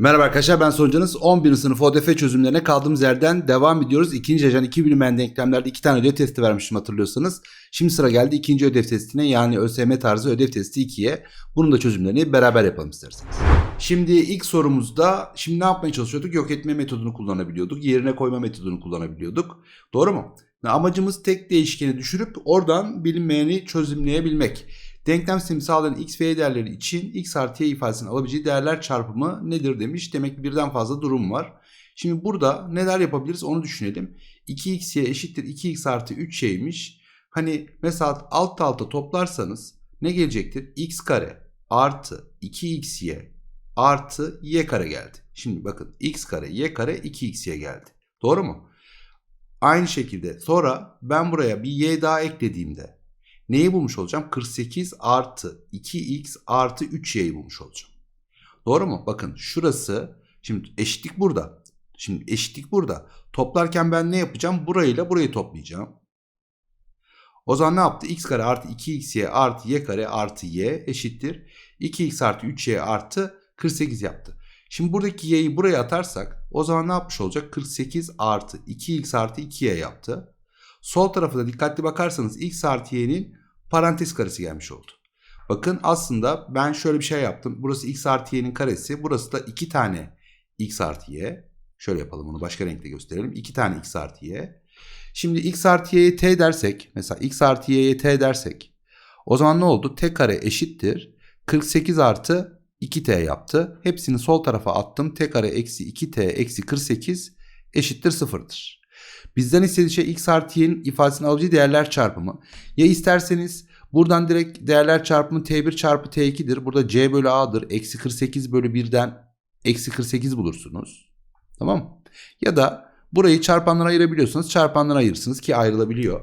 Merhaba arkadaşlar ben sonucunuz 11. sınıf ODF çözümlerine kaldığımız yerden devam ediyoruz. İkinci ajan 2 bilinmeyen denklemlerde iki tane ödev testi vermiştim hatırlıyorsanız. Şimdi sıra geldi ikinci ödev testine yani ÖSYM tarzı ödev testi 2'ye. Bunun da çözümlerini beraber yapalım isterseniz. Şimdi ilk sorumuzda şimdi ne yapmaya çalışıyorduk? Yok etme metodunu kullanabiliyorduk. Yerine koyma metodunu kullanabiliyorduk. Doğru mu? Amacımız tek değişkeni düşürüp oradan bilinmeyeni çözümleyebilmek. Denklem sistemi x ve y değerleri için x artı y ifadesinin alabileceği değerler çarpımı nedir demiş. Demek ki birden fazla durum var. Şimdi burada neler yapabiliriz onu düşünelim. 2xy eşittir 2x artı 3y'ymiş. Hani mesela alt alta toplarsanız ne gelecektir? x kare artı 2xy artı y kare geldi. Şimdi bakın x kare y kare 2xy geldi. Doğru mu? Aynı şekilde sonra ben buraya bir y daha eklediğimde neyi bulmuş olacağım? 48 artı 2x artı 3y'yi bulmuş olacağım. Doğru mu? Bakın şurası şimdi eşitlik burada. Şimdi eşitlik burada. Toplarken ben ne yapacağım? Burayla burayı toplayacağım. O zaman ne yaptı? x kare artı 2xy artı y kare artı y eşittir. 2x artı 3y artı 48 yaptı. Şimdi buradaki y'yi buraya atarsak o zaman ne yapmış olacak? 48 artı 2x artı 2y yaptı. Sol tarafı da dikkatli bakarsanız x artı y'nin parantez karesi gelmiş oldu. Bakın aslında ben şöyle bir şey yaptım. Burası x artı y'nin karesi. Burası da 2 tane x artı y. Şöyle yapalım bunu başka renkte gösterelim. 2 tane x artı y. Şimdi x artı y'ye t dersek mesela x artı y'ye t dersek o zaman ne oldu? t kare eşittir. 48 artı 2t yaptı. Hepsini sol tarafa attım. t kare eksi 2t eksi 48 eşittir sıfırdır. Bizden istediği şey x artı y'nin ifadesini alabileceği değerler çarpımı. Ya isterseniz buradan direkt değerler çarpımı t1 çarpı t2'dir. Burada c bölü a'dır. Eksi 48 bölü 1'den eksi 48 bulursunuz. Tamam mı? Ya da burayı çarpanlara ayırabiliyorsanız çarpanlara ayırırsınız ki ayrılabiliyor.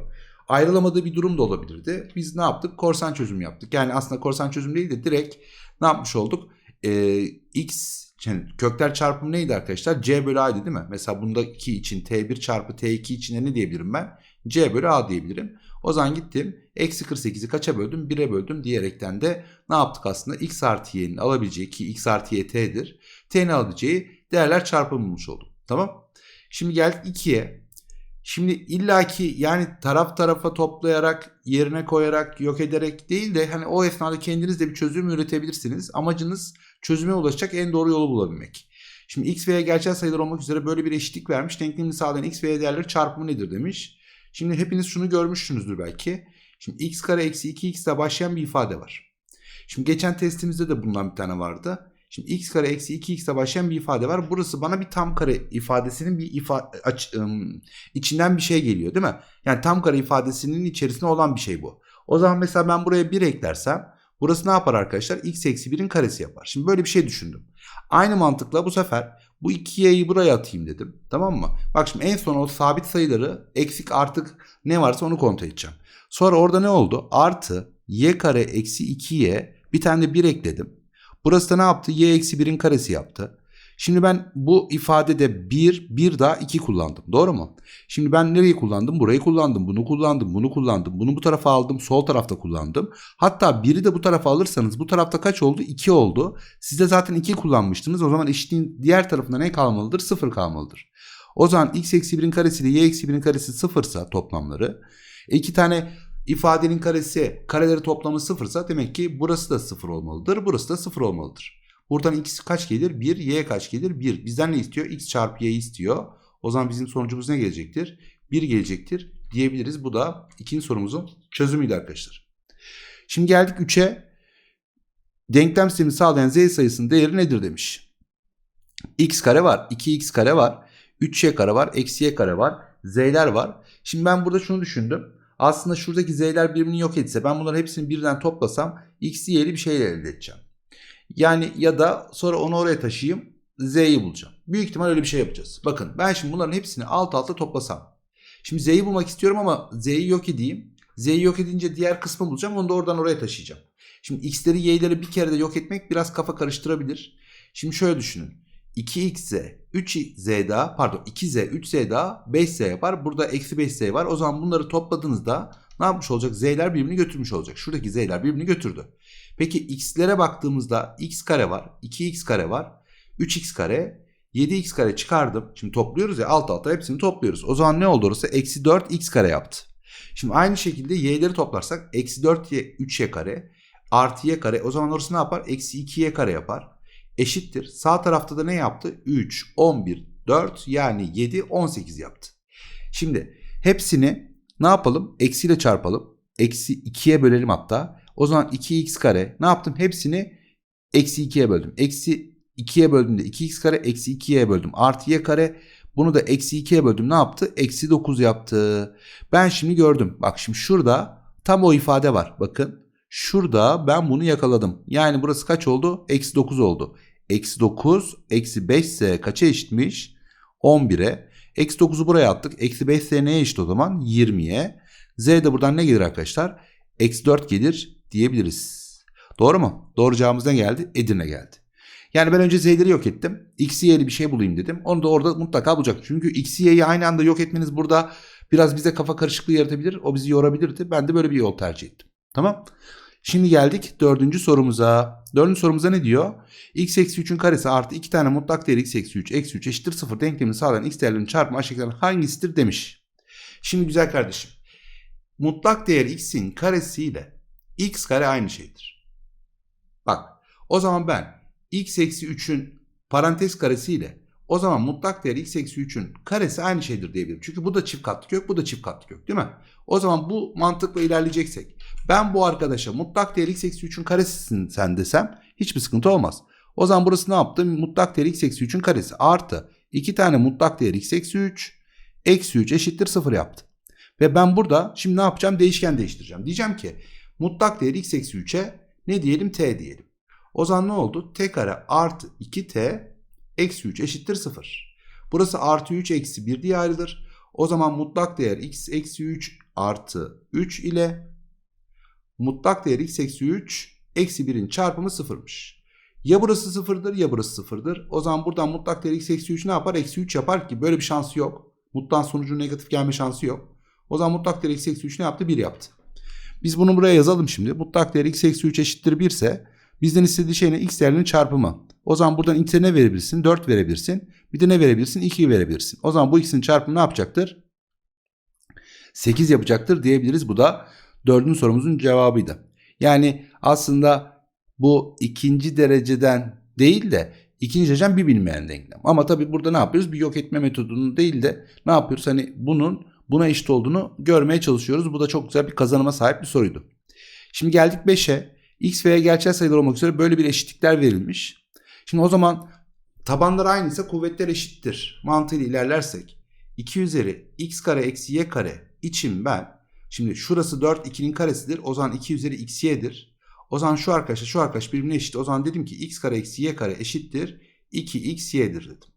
Ayrılamadığı bir durum da olabilirdi. Biz ne yaptık? Korsan çözüm yaptık. Yani aslında korsan çözüm değil de direkt ne yapmış olduk? Ee, x yani kökler çarpımı neydi arkadaşlar? C bölü A'ydı değil mi? Mesela bundaki için T1 çarpı T2 için ne diyebilirim ben? C bölü A diyebilirim. O zaman gittim. Eksi 48'i kaça böldüm? 1'e böldüm diyerekten de ne yaptık aslında? X artı Y'nin alabileceği ki X artı Y T'dir. T'nin alabileceği değerler çarpımı bulmuş oldum. Tamam. Şimdi geldik 2'ye. Şimdi illaki yani taraf tarafa toplayarak, yerine koyarak, yok ederek değil de hani o esnada kendiniz de bir çözüm üretebilirsiniz. Amacınız çözüme ulaşacak en doğru yolu bulabilmek. Şimdi x ve y gerçel sayılar olmak üzere böyle bir eşitlik vermiş. Denklemini sağlayan x ve y değerleri çarpımı nedir demiş. Şimdi hepiniz şunu görmüşsünüzdür belki. Şimdi x kare eksi 2x ile başlayan bir ifade var. Şimdi geçen testimizde de bundan bir tane vardı. Şimdi x kare eksi 2x ile başlayan bir ifade var. Burası bana bir tam kare ifadesinin bir ifa aç, ım, içinden bir şey geliyor değil mi? Yani tam kare ifadesinin içerisinde olan bir şey bu. O zaman mesela ben buraya 1 eklersem burası ne yapar arkadaşlar? x eksi 1'in karesi yapar. Şimdi böyle bir şey düşündüm. Aynı mantıkla bu sefer bu 2y'yi buraya atayım dedim. Tamam mı? Bak şimdi en son o sabit sayıları eksik artık ne varsa onu kontrol edeceğim. Sonra orada ne oldu? Artı y kare eksi 2y bir tane de 1 ekledim. Burası da ne yaptı? y eksi 1'in karesi yaptı. Şimdi ben bu ifadede 1, 1 daha 2 kullandım. Doğru mu? Şimdi ben nereyi kullandım? Burayı kullandım, bunu kullandım, bunu kullandım. Bunu bu tarafa aldım, sol tarafta kullandım. Hatta 1'i de bu tarafa alırsanız bu tarafta kaç oldu? 2 oldu. Siz de zaten 2 kullanmıştınız. O zaman eşitliğin diğer tarafında ne kalmalıdır? 0 kalmalıdır. O zaman x eksi 1'in karesi ile y eksi 1'in karesi 0 ise toplamları. iki tane ifadenin karesi, kareleri toplamı 0 ise demek ki burası da 0 olmalıdır. Burası da 0 olmalıdır. Buradan x kaç gelir? 1. Y kaç gelir? 1. Bizden ne istiyor? x çarpı y istiyor. O zaman bizim sonucumuz ne gelecektir? 1 gelecektir diyebiliriz. Bu da ikinci sorumuzun çözümüydü arkadaşlar. Şimdi geldik 3'e. Denklem sistemi sağlayan z sayısının değeri nedir demiş. x kare var. 2x kare var. 3y kare var. Eksi y kare var. z'ler var. Şimdi ben burada şunu düşündüm. Aslında şuradaki z'ler birbirini yok etse ben bunların hepsini birden toplasam x'li y'li bir şeyler elde edeceğim. Yani ya da sonra onu oraya taşıyayım z'yi bulacağım. Büyük ihtimal öyle bir şey yapacağız. Bakın ben şimdi bunların hepsini alt alta toplasam. Şimdi z'yi bulmak istiyorum ama z'yi yok edeyim. Z'yi yok edince diğer kısmı bulacağım. Onu da oradan oraya taşıyacağım. Şimdi x'leri y'leri bir kere de yok etmek biraz kafa karıştırabilir. Şimdi şöyle düşünün. 2xz, 3z daha pardon 2z, 3z daha 5z yapar. Burada eksi 5z var. O zaman bunları topladığınızda ne yapmış olacak? Z'ler birbirini götürmüş olacak. Şuradaki z'ler birbirini götürdü. Peki x'lere baktığımızda x kare var, 2x kare var, 3x kare 7x kare çıkardım. Şimdi topluyoruz ya alt alta hepsini topluyoruz. O zaman ne oldu orası? Eksi 4x kare yaptı. Şimdi aynı şekilde y'leri toplarsak eksi 4y 3y kare artı y kare o zaman orası ne yapar? Eksi 2y kare yapar. Eşittir. Sağ tarafta da ne yaptı? 3, 11, 4 yani 7, 18 yaptı. Şimdi hepsini ne yapalım? Eksiyle çarpalım. Eksi 2'ye bölelim hatta. O zaman 2x kare ne yaptım? Hepsini eksi 2'ye böldüm. Eksi 2'ye böldüğümde 2x kare eksi 2'ye böldüm. Artı y kare bunu da eksi 2'ye böldüm. Ne yaptı? Eksi 9 yaptı. Ben şimdi gördüm. Bak şimdi şurada tam o ifade var. Bakın şurada ben bunu yakaladım. Yani burası kaç oldu? Eksi 9 oldu. Eksi 9 eksi 5 ise kaça eşitmiş? 11'e. Eksi 9'u buraya attık. Eksi 5 ise neye eşit o zaman? 20'ye. Z de buradan ne gelir arkadaşlar? Eksi 4 gelir diyebiliriz. Doğru mu? Doğru cevabımız ne geldi? Edirne geldi. Yani ben önce Z'leri yok ettim. X'i Y'li bir şey bulayım dedim. Onu da orada mutlaka bulacak. Çünkü X'i Y'yi aynı anda yok etmeniz burada biraz bize kafa karışıklığı yaratabilir. O bizi yorabilirdi. Ben de böyle bir yol tercih ettim. Tamam. Şimdi geldik dördüncü sorumuza. Dördüncü sorumuza ne diyor? x eksi 3'ün karesi artı 2 tane mutlak değeri x eksi 3 eksi 3 eşittir 0 denklemini sağlayan x değerlerinin çarpımı aşağıdakilerden hangisidir demiş. Şimdi güzel kardeşim. Mutlak değer x'in karesiyle x kare aynı şeydir. Bak o zaman ben x eksi 3'ün parantez karesiyle o zaman mutlak değer x eksi 3'ün karesi aynı şeydir diyebilirim. Çünkü bu da çift katlı kök bu da çift katlı kök değil mi? O zaman bu mantıkla ilerleyeceksek ben bu arkadaşa mutlak değer x eksi 3'ün karesisin sen desem hiçbir sıkıntı olmaz. O zaman burası ne yaptı? Mutlak değer x eksi 3'ün karesi artı 2 tane mutlak değer x eksi 3 eksi 3 eşittir 0 yaptı. Ve ben burada şimdi ne yapacağım? Değişken değiştireceğim. Diyeceğim ki mutlak değer x eksi 3'e ne diyelim? t diyelim. O zaman ne oldu? t kare artı 2t eksi 3 eşittir 0. Burası artı 3 eksi 1 diye ayrılır. O zaman mutlak değer x eksi 3 artı 3 ile mutlak değer x eksi 3 eksi 1'in çarpımı 0'mış. Ya burası sıfırdır ya burası sıfırdır. O zaman buradan mutlak değer x eksi 3 ne yapar? Eksi 3 yapar ki böyle bir şansı yok. Mutlak sonucun negatif gelme şansı yok. O zaman mutlak değer x eksi 3 ne yaptı? 1 yaptı. Biz bunu buraya yazalım şimdi. Mutlak değer x eksi 3 eşittir 1 ise bizden istediği şey ne? x değerinin çarpımı. O zaman buradan x'e ne verebilirsin? 4 verebilirsin. Bir de ne verebilirsin? 2 verebilirsin. O zaman bu x'in çarpımı ne yapacaktır? 8 yapacaktır diyebiliriz. Bu da dördüncü sorumuzun cevabıydı. Yani aslında bu ikinci dereceden değil de ikinci dereceden bir bilmeyen denklem. Ama tabii burada ne yapıyoruz? Bir yok etme metodunu değil de ne yapıyoruz? Hani bunun buna eşit olduğunu görmeye çalışıyoruz. Bu da çok güzel bir kazanıma sahip bir soruydu. Şimdi geldik 5'e. X veya gerçel sayılar olmak üzere böyle bir eşitlikler verilmiş. Şimdi o zaman tabanlar aynıysa kuvvetler eşittir. Mantığıyla ilerlersek 2 üzeri x kare eksi y kare için ben şimdi şurası 4 2'nin karesidir. O zaman 2 üzeri x y'dir. O zaman şu arkadaşla şu arkadaş birbirine eşit. O zaman dedim ki x kare eksi y kare eşittir 2x y'dir dedim.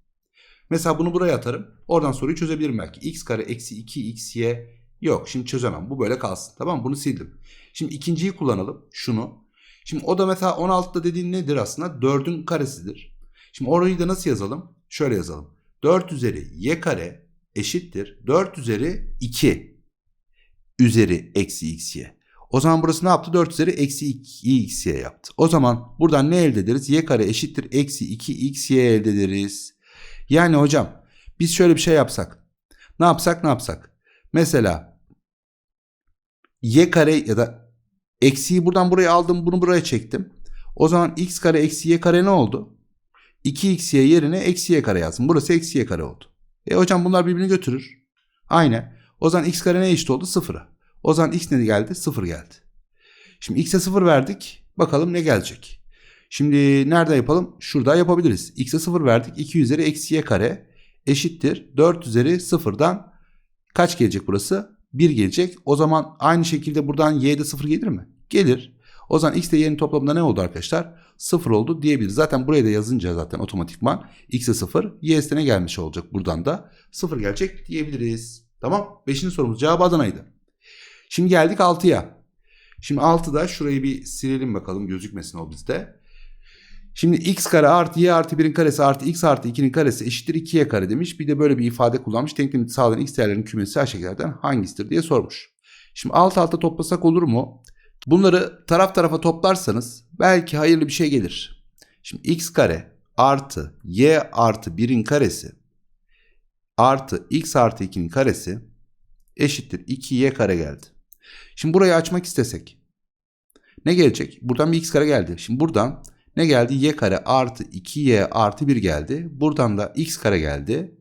Mesela bunu buraya atarım. Oradan soruyu çözebilirim belki. x kare eksi 2xy yok. Şimdi çözemem. Bu böyle kalsın. Tamam mı? Bunu sildim. Şimdi ikinciyi kullanalım. Şunu. Şimdi o da mesela 16'da dediğin nedir aslında? 4'ün karesidir. Şimdi orayı da nasıl yazalım? Şöyle yazalım. 4 üzeri y kare eşittir. 4 üzeri 2 üzeri eksi xy. O zaman burası ne yaptı? 4 üzeri eksi 2xy yaptı. O zaman buradan ne elde ederiz? y kare eşittir eksi 2xy elde ederiz. Yani hocam biz şöyle bir şey yapsak. Ne yapsak ne yapsak? Mesela y kare ya da eksiyi buradan buraya aldım bunu buraya çektim. O zaman x kare eksi y kare ne oldu? 2xy yerine eksi y kare yazdım. Burası eksi y kare oldu. E hocam bunlar birbirini götürür. Aynen. O zaman x kare ne eşit oldu? Sıfıra. O zaman x ne geldi? Sıfır geldi. Şimdi x'e sıfır verdik. Bakalım ne gelecek. Şimdi nerede yapalım? Şurada yapabiliriz. X'e 0 verdik. 2 üzeri eksi y kare eşittir. 4 üzeri 0'dan kaç gelecek burası? 1 gelecek. O zaman aynı şekilde buradan y'de 0 gelir mi? Gelir. O zaman x ile y'nin toplamında ne oldu arkadaşlar? 0 oldu diyebiliriz. Zaten buraya da yazınca zaten otomatikman x'e 0, y'de ne gelmiş olacak buradan da 0 gelecek diyebiliriz. Tamam. Beşinci sorumuz cevabı Adana'ydı. Şimdi geldik 6'ya. Şimdi 6'da şurayı bir silelim bakalım gözükmesin o bizde. Şimdi x kare artı y artı 1'in karesi artı x artı 2'nin karesi eşittir 2y kare demiş. Bir de böyle bir ifade kullanmış. Denklemi sağlayan x değerlerinin kümesi aşağıdakilerden hangisidir diye sormuş. Şimdi alt alta toplasak olur mu? Bunları taraf tarafa toplarsanız belki hayırlı bir şey gelir. Şimdi x kare artı y artı 1'in karesi artı x artı 2'nin karesi eşittir 2y kare geldi. Şimdi burayı açmak istesek ne gelecek? Buradan bir x kare geldi. Şimdi buradan ne geldi? y kare artı 2y artı 1 geldi. Buradan da x kare geldi.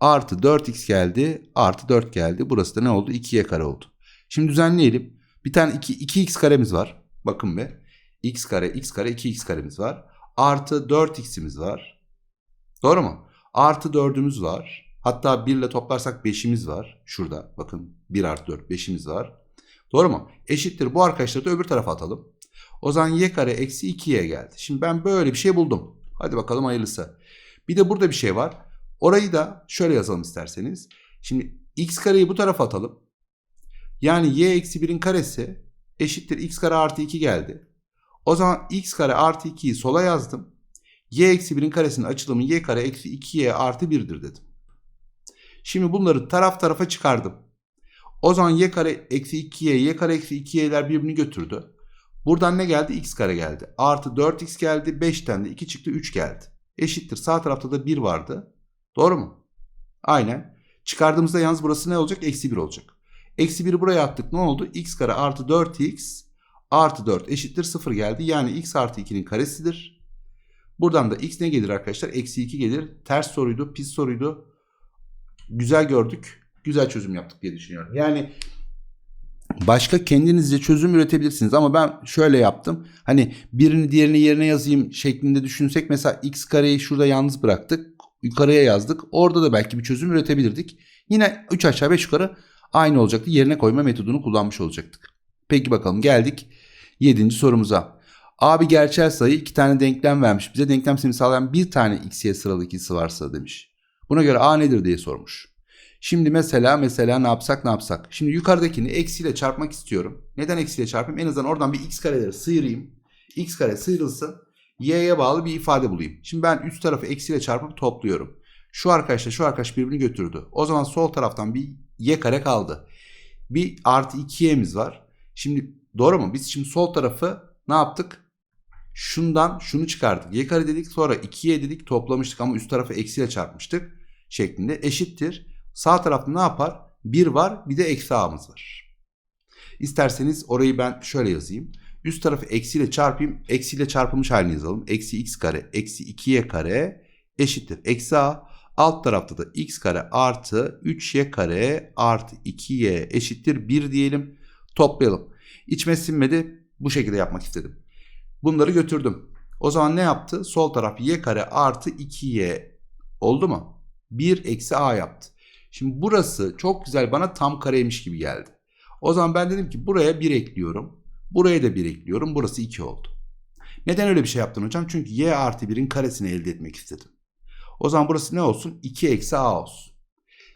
Artı 4x geldi. Artı 4 geldi. Burası da ne oldu? 2y kare oldu. Şimdi düzenleyelim. Bir tane 2, 2x karemiz var. Bakın be. x kare, x kare, 2x karemiz var. Artı 4x'imiz var. Doğru mu? Artı 4'ümüz var. Hatta 1 ile toplarsak 5'imiz var. Şurada bakın 1 artı 4 5'imiz var. Doğru mu? Eşittir bu arkadaşları da öbür tarafa atalım. O zaman y kare eksi 2y geldi. Şimdi ben böyle bir şey buldum. Hadi bakalım hayırlısı. Bir de burada bir şey var. Orayı da şöyle yazalım isterseniz. Şimdi x kareyi bu tarafa atalım. Yani y eksi 1'in karesi eşittir x kare artı 2 geldi. O zaman x kare artı 2'yi sola yazdım. y eksi 1'in karesinin açılımı y kare eksi 2y artı 1'dir dedim. Şimdi bunları taraf tarafa çıkardım. O zaman y kare eksi 2y, y kare eksi 2y'ler birbirini götürdü. Buradan ne geldi? x kare geldi. Artı 4x geldi. 5'ten de 2 çıktı 3 geldi. Eşittir. Sağ tarafta da 1 vardı. Doğru mu? Aynen. Çıkardığımızda yalnız burası ne olacak? Eksi 1 olacak. Eksi 1'i buraya attık. Ne oldu? x kare artı 4x artı 4 eşittir 0 geldi. Yani x artı 2'nin karesidir. Buradan da x ne gelir arkadaşlar? Eksi 2 gelir. Ters soruydu. Pis soruydu. Güzel gördük. Güzel çözüm yaptık diye düşünüyorum. Yani başka kendinizce çözüm üretebilirsiniz ama ben şöyle yaptım. Hani birini diğerini yerine yazayım şeklinde düşünsek mesela x kareyi şurada yalnız bıraktık. Yukarıya yazdık. Orada da belki bir çözüm üretebilirdik. Yine 3 aşağı 5 yukarı aynı olacaktı. Yerine koyma metodunu kullanmış olacaktık. Peki bakalım geldik 7. sorumuza. Abi gerçel sayı iki tane denklem vermiş. Bize denklem sistemi sağlayan bir tane x'ye sıralı ikisi varsa demiş. Buna göre a nedir diye sormuş. Şimdi mesela mesela ne yapsak ne yapsak. Şimdi yukarıdakini eksiyle çarpmak istiyorum. Neden eksiyle çarpayım? En azından oradan bir x kareleri sıyırayım. x kare sıyrılsın. y'ye bağlı bir ifade bulayım. Şimdi ben üst tarafı eksiyle çarpıp topluyorum. Şu arkadaşla şu arkadaş birbirini götürdü. O zaman sol taraftan bir y kare kaldı. Bir artı 2y'miz var. Şimdi doğru mu? Biz şimdi sol tarafı ne yaptık? Şundan şunu çıkardık. Y kare dedik sonra 2y dedik toplamıştık ama üst tarafı eksiyle çarpmıştık. Şeklinde eşittir. Sağ tarafta ne yapar? 1 var bir de eksi a'mız var. İsterseniz orayı ben şöyle yazayım. Üst tarafı eksiyle çarpayım. Eksiyle çarpılmış halini yazalım. Eksi x kare eksi 2y kare eşittir. Eksi a. Alt tarafta da x kare artı 3y kare artı 2y eşittir 1 diyelim. Toplayalım. İçime sinmedi. Bu şekilde yapmak istedim. Bunları götürdüm. O zaman ne yaptı? Sol taraf y kare artı 2y oldu mu? 1 eksi a yaptı. Şimdi burası çok güzel bana tam kareymiş gibi geldi. O zaman ben dedim ki buraya 1 ekliyorum. Buraya da 1 ekliyorum. Burası 2 oldu. Neden öyle bir şey yaptın hocam? Çünkü y artı 1'in karesini elde etmek istedim. O zaman burası ne olsun? 2 eksi a olsun.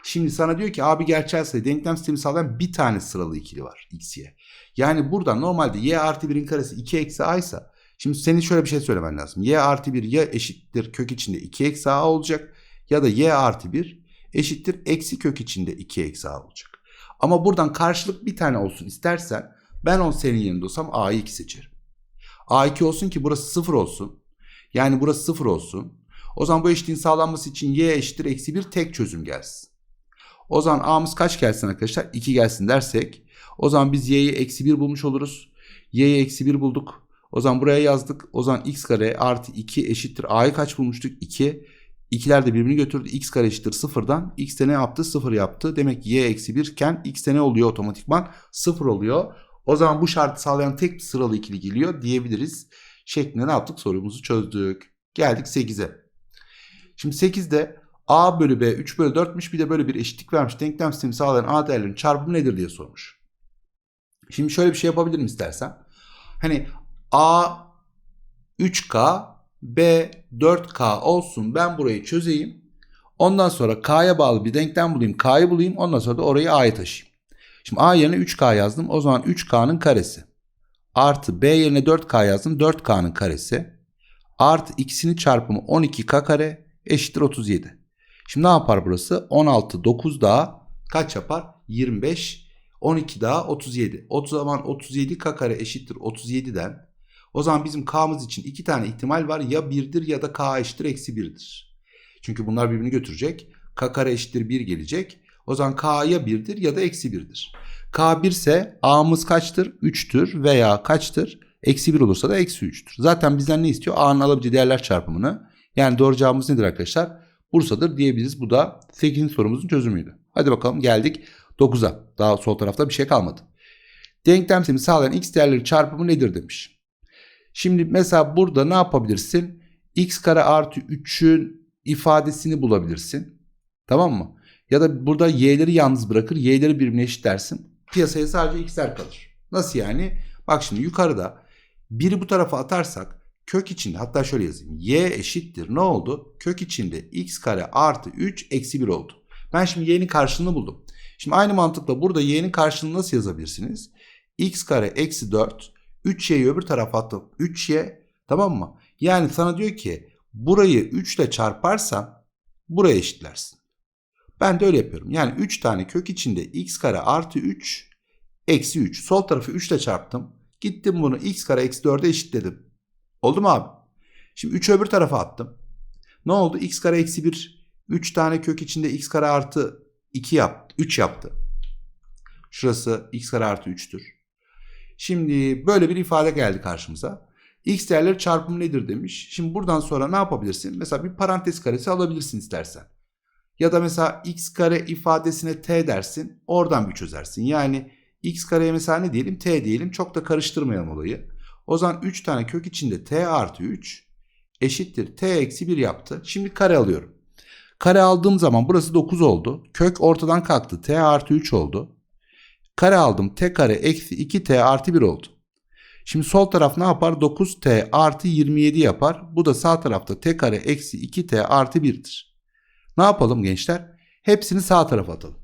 Şimdi sana diyor ki abi gerçel sayı denklem sistemi sağlayan bir tane sıralı ikili var x, y. Yani burada normalde y artı 1'in karesi 2 eksi a ise şimdi senin şöyle bir şey söylemen lazım. y artı 1 ya eşittir kök içinde 2 eksi a olacak ya da y artı 1 eşittir eksi kök içinde 2 eksi a olacak. Ama buradan karşılık bir tane olsun istersen ben on senin yerinde olsam a'yı 2 seçerim. a2 olsun ki burası 0 olsun. Yani burası 0 olsun. O zaman bu eşitliğin sağlanması için y eşittir eksi 1 tek çözüm gelsin. O zaman a'mız kaç gelsin arkadaşlar? 2 gelsin dersek. O zaman biz y'yi eksi 1 bulmuş oluruz. y'yi eksi 1 bulduk. O zaman buraya yazdık. O zaman x kare artı 2 eşittir. a'yı kaç bulmuştuk? 2. İkiler de birbirini götürdü. x kare eşittir 0'dan. x de ne yaptı? 0 yaptı. Demek ki y eksi 1 iken x de ne oluyor otomatikman? 0 oluyor. O zaman bu şartı sağlayan tek bir sıralı ikili geliyor diyebiliriz. Şeklinde ne yaptık? Sorumuzu çözdük. Geldik 8'e. Şimdi 8'de a bölü b 3 bölü 4'müş bir de böyle bir eşitlik vermiş. Denklem sistemi sağlayan a değerlerinin çarpımı nedir diye sormuş. Şimdi şöyle bir şey yapabilirim istersen. Hani a 3k b 4k olsun ben burayı çözeyim. Ondan sonra k'ya bağlı bir denklem bulayım. K'yı bulayım. Ondan sonra da orayı a'ya taşıyayım. Şimdi a yerine 3k yazdım. O zaman 3k'nın karesi. Artı b yerine 4k yazdım. 4k'nın karesi. Artı ikisinin çarpımı 12k kare eşittir 37. Şimdi ne yapar burası? 16, 9 daha kaç yapar? 25, 12 daha 37. O zaman 37 k kare eşittir 37'den O zaman bizim k'mız için iki tane ihtimal var. Ya 1'dir ya da k eşittir eksi 1'dir. Çünkü bunlar birbirini götürecek. k kare eşittir 1 gelecek. O zaman k ya 1'dir ya da eksi 1'dir. k 1 ise a'mız kaçtır? 3'tür veya kaçtır? Eksi 1 olursa da eksi 3'tür. Zaten bizden ne istiyor? A'nın alabileceği değerler çarpımını. Yani doğru cevabımız nedir arkadaşlar? Bursa'dır diyebiliriz. Bu da 8. sorumuzun çözümüydü. Hadi bakalım geldik 9'a. Daha sol tarafta bir şey kalmadı. Denklemsemi sağlayan x değerleri çarpımı nedir demiş. Şimdi mesela burada ne yapabilirsin? x kare artı 3'ün ifadesini bulabilirsin. Tamam mı? Ya da burada y'leri yalnız bırakır. Y'leri birbirine eşitlersin. Piyasaya sadece x'ler kalır. Nasıl yani? Bak şimdi yukarıda biri bu tarafa atarsak kök içinde hatta şöyle yazayım. y eşittir ne oldu? Kök içinde x kare artı 3 eksi 1 oldu. Ben şimdi y'nin karşılığını buldum. Şimdi aynı mantıkla burada y'nin karşılığını nasıl yazabilirsiniz? x kare eksi 4 3y'yi öbür tarafa attım. 3y tamam mı? Yani sana diyor ki burayı 3 ile çarparsan buraya eşitlersin. Ben de öyle yapıyorum. Yani 3 tane kök içinde x kare artı 3 eksi 3. Sol tarafı 3 ile çarptım. Gittim bunu x kare eksi 4'e eşitledim. Oldu mu abi? Şimdi 3'ü öbür tarafa attım. Ne oldu? x kare eksi 1. 3 tane kök içinde x kare artı 2 yaptı. 3 yaptı. Şurası x kare artı 3'tür. Şimdi böyle bir ifade geldi karşımıza. X değerleri çarpımı nedir demiş. Şimdi buradan sonra ne yapabilirsin? Mesela bir parantez karesi alabilirsin istersen. Ya da mesela x kare ifadesine t dersin. Oradan bir çözersin. Yani x kareye mesela ne diyelim? t diyelim. Çok da karıştırmayalım olayı. O zaman 3 tane kök içinde t artı 3 eşittir t eksi 1 yaptı. Şimdi kare alıyorum. Kare aldığım zaman burası 9 oldu. Kök ortadan kalktı. t artı 3 oldu. Kare aldım. t kare eksi 2t artı 1 oldu. Şimdi sol taraf ne yapar? 9t artı 27 yapar. Bu da sağ tarafta t kare eksi 2t artı 1'dir. Ne yapalım gençler? Hepsini sağ tarafa atalım.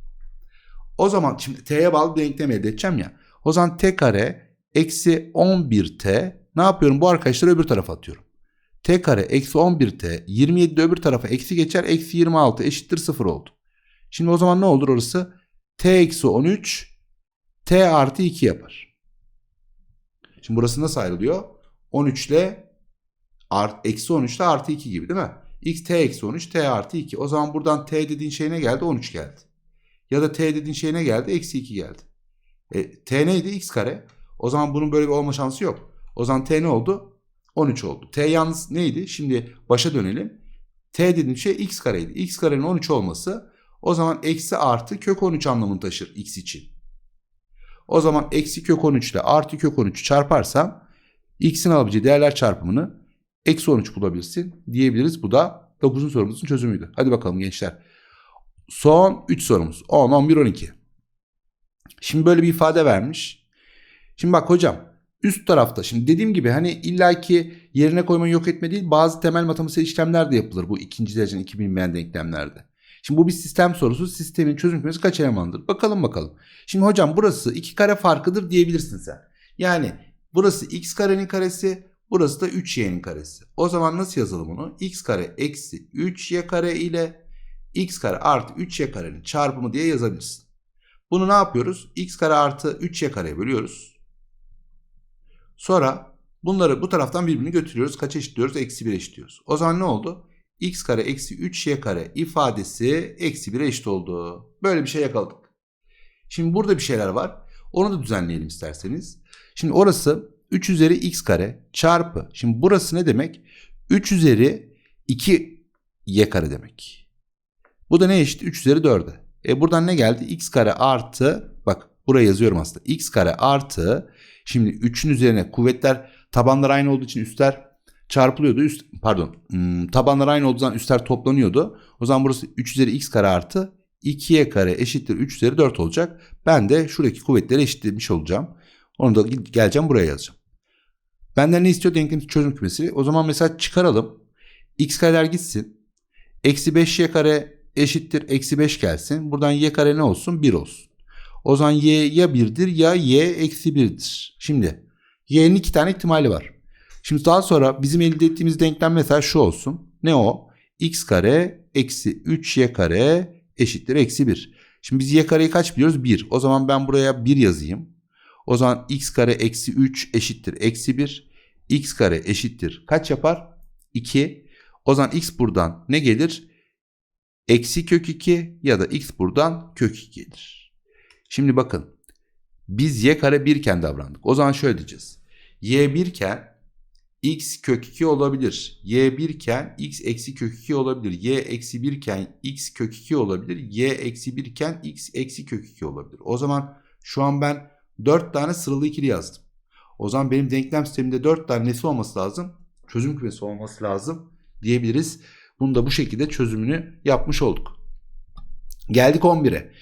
O zaman şimdi t'ye bağlı bir denklem elde edeceğim ya. O zaman t kare eksi 11t ne yapıyorum? Bu arkadaşları öbür tarafa atıyorum. t kare eksi 11t 27 de öbür tarafa eksi geçer. Eksi 26 eşittir 0 oldu. Şimdi o zaman ne olur orası? t eksi 13 t artı 2 yapar. Şimdi burası nasıl ayrılıyor? 13 ile art, eksi 13 ile artı 2 gibi değil mi? x t eksi 13 t artı 2. O zaman buradan t dediğin şey ne geldi? 13 geldi. Ya da t dediğin şey ne geldi? Eksi 2 geldi. E, t neydi? x kare. O zaman bunun böyle bir olma şansı yok. O zaman t ne oldu? 13 oldu. T yalnız neydi? Şimdi başa dönelim. T dediğim şey x kareydi. x karenin 13 olması o zaman eksi artı kök 13 anlamını taşır x için. O zaman eksi kök 13 ile artı kök 13 çarparsam x'in alabileceği değerler çarpımını eksi 13 bulabilirsin diyebiliriz. Bu da 9. sorumuzun çözümüydü. Hadi bakalım gençler. Son 3 sorumuz. 10, 11, 12. Şimdi böyle bir ifade vermiş. Şimdi bak hocam üst tarafta şimdi dediğim gibi hani illaki yerine koyma yok etme değil bazı temel matematiksel işlemler de yapılır bu ikinci derecenin 2000 bilinmeyen denklemlerde. Şimdi bu bir sistem sorusu. Sistemin çözüm kümesi kaç elemandır? Bakalım bakalım. Şimdi hocam burası iki kare farkıdır diyebilirsin sen. Yani burası x karenin karesi, burası da 3y'nin karesi. O zaman nasıl yazalım bunu? x kare eksi 3y kare ile x kare artı 3y karenin çarpımı diye yazabilirsin. Bunu ne yapıyoruz? x kare artı 3y kareye bölüyoruz. Sonra bunları bu taraftan birbirini götürüyoruz. Kaç eşitliyoruz? Eksi 1 eşitliyoruz. O zaman ne oldu? X kare eksi 3y kare ifadesi eksi 1'e eşit oldu. Böyle bir şey yakaladık. Şimdi burada bir şeyler var. Onu da düzenleyelim isterseniz. Şimdi orası 3 üzeri x kare çarpı. Şimdi burası ne demek? 3 üzeri 2 y kare demek. Bu da ne eşit? 3 üzeri 4'e. E buradan ne geldi? x kare artı bak buraya yazıyorum aslında. x kare artı şimdi 3'ün üzerine kuvvetler tabanlar aynı olduğu için üstler çarpılıyordu. Üst, pardon hmm, tabanlar aynı olduğu zaman üstler toplanıyordu. O zaman burası 3 üzeri x kare artı 2y kare eşittir 3 üzeri 4 olacak. Ben de şuradaki kuvvetleri eşitlemiş olacağım. Onu da geleceğim buraya yazacağım. Benden ne istiyor denklem çözüm kümesi? O zaman mesela çıkaralım. x kareler gitsin. Eksi 5y kare eşittir eksi 5 gelsin. Buradan y kare ne olsun? 1 olsun. O zaman y ya 1'dir ya y eksi 1'dir. Şimdi y'nin iki tane ihtimali var. Şimdi daha sonra bizim elde ettiğimiz denklem mesela şu olsun. Ne o? x kare eksi 3y kare eşittir eksi 1. Şimdi biz y kareyi kaç biliyoruz? 1. O zaman ben buraya 1 yazayım. O zaman x kare eksi 3 eşittir eksi 1. x kare eşittir. Kaç yapar? 2. O zaman x buradan ne gelir? Eksi kök 2 ya da x buradan kök 2 gelir. Şimdi bakın. Biz y kare 1 iken davrandık. O zaman şöyle diyeceğiz. y 1 iken x kök 2 olabilir. y 1 iken x eksi kök 2 olabilir. y eksi 1 iken x kök 2 olabilir. y eksi 1 iken x eksi kök 2 olabilir. O zaman şu an ben 4 tane sıralı ikili yazdım. O zaman benim denklem sisteminde 4 tane nesi olması lazım? Çözüm kümesi olması lazım diyebiliriz. Bunu da bu şekilde çözümünü yapmış olduk. Geldik 11'e.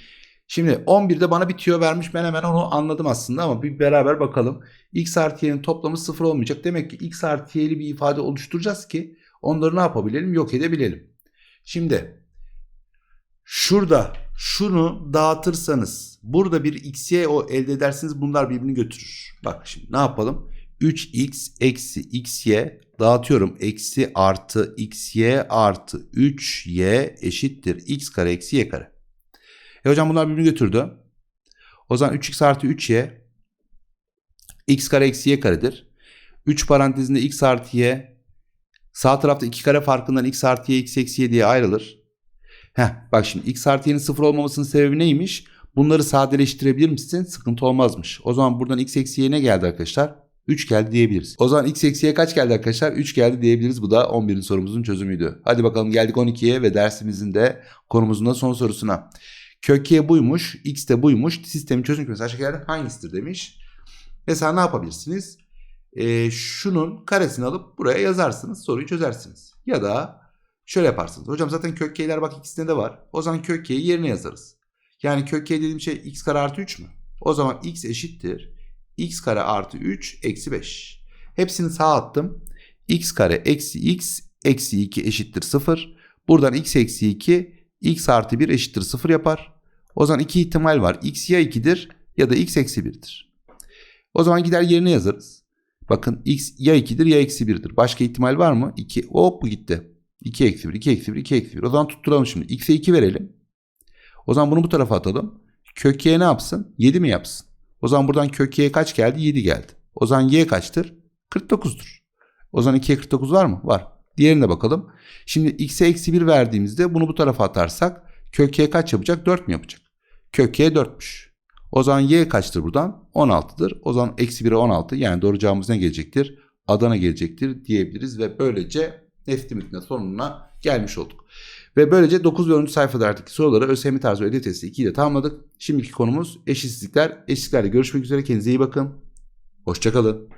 Şimdi 11'de bana bir tüyo vermiş. Ben hemen onu anladım aslında ama bir beraber bakalım. X artı y'nin toplamı 0 olmayacak. Demek ki X artı y'li bir ifade oluşturacağız ki onları ne yapabilelim? Yok edebilelim. Şimdi şurada şunu dağıtırsanız burada bir xy o elde edersiniz bunlar birbirini götürür. Bak şimdi ne yapalım? 3x eksi xy dağıtıyorum. Eksi artı xy artı 3y eşittir x kare eksi y kare. E hocam bunlar birbirini götürdü. O zaman 3x artı 3y x kare eksi y karedir. 3 parantezinde x artı y sağ tarafta 2 kare farkından x artı y x eksi y diye ayrılır. Heh, bak şimdi x artı y'nin sıfır olmamasının sebebi neymiş? Bunları sadeleştirebilir misin? Sıkıntı olmazmış. O zaman buradan x eksi y ne geldi arkadaşlar? 3 geldi diyebiliriz. O zaman x eksiye kaç geldi arkadaşlar? 3 geldi diyebiliriz. Bu da 11. sorumuzun çözümüydü. Hadi bakalım geldik 12'ye ve dersimizin de konumuzun da son sorusuna. Kök y buymuş, x de buymuş. Sistemin çözüm kümesi aşağıdakilerden hangisidir demiş. Mesela ne yapabilirsiniz? Ee, şunun karesini alıp buraya yazarsınız. Soruyu çözersiniz. Ya da şöyle yaparsınız. Hocam zaten kök y'ler bak ikisinde de var. O zaman kök y'yi yerine yazarız. Yani kök y dediğim şey x kare artı 3 mü? O zaman x eşittir. x kare artı 3 eksi 5. Hepsini sağa attım. x kare eksi x eksi 2 eşittir 0. Buradan x eksi 2 x artı 1 eşittir 0 yapar. O zaman iki ihtimal var. x ya 2'dir ya da x eksi 1'dir. O zaman gider yerine yazarız. Bakın x ya 2'dir ya eksi 1'dir. Başka ihtimal var mı? 2. Hop bu gitti. 2 eksi 1, 2 eksi 1, 2 eksi 1. O zaman tutturalım şimdi. x'e 2 verelim. O zaman bunu bu tarafa atalım. Kök y ne yapsın? 7 mi yapsın? O zaman buradan kök y kaç geldi? 7 geldi. O zaman y kaçtır? 49'dur. O zaman 2'ye 49 var mı? Var. Diğerine bakalım. Şimdi x'e eksi 1 verdiğimizde bunu bu tarafa atarsak kök y kaç yapacak? 4 mü yapacak? Kök y 4'müş. O zaman y kaçtır buradan? 16'dır. O zaman eksi 1'e 16 yani doğru cevabımız ne gelecektir? Adana gelecektir diyebiliriz ve böylece neslimizin sonuna gelmiş olduk. Ve böylece 9 ve 10. sayfalardaki soruları ÖSYM tarzı ödev testi 2 ile tamamladık. Şimdiki konumuz eşitsizlikler. Eşitsizliklerle görüşmek üzere. Kendinize iyi bakın. Hoşçakalın.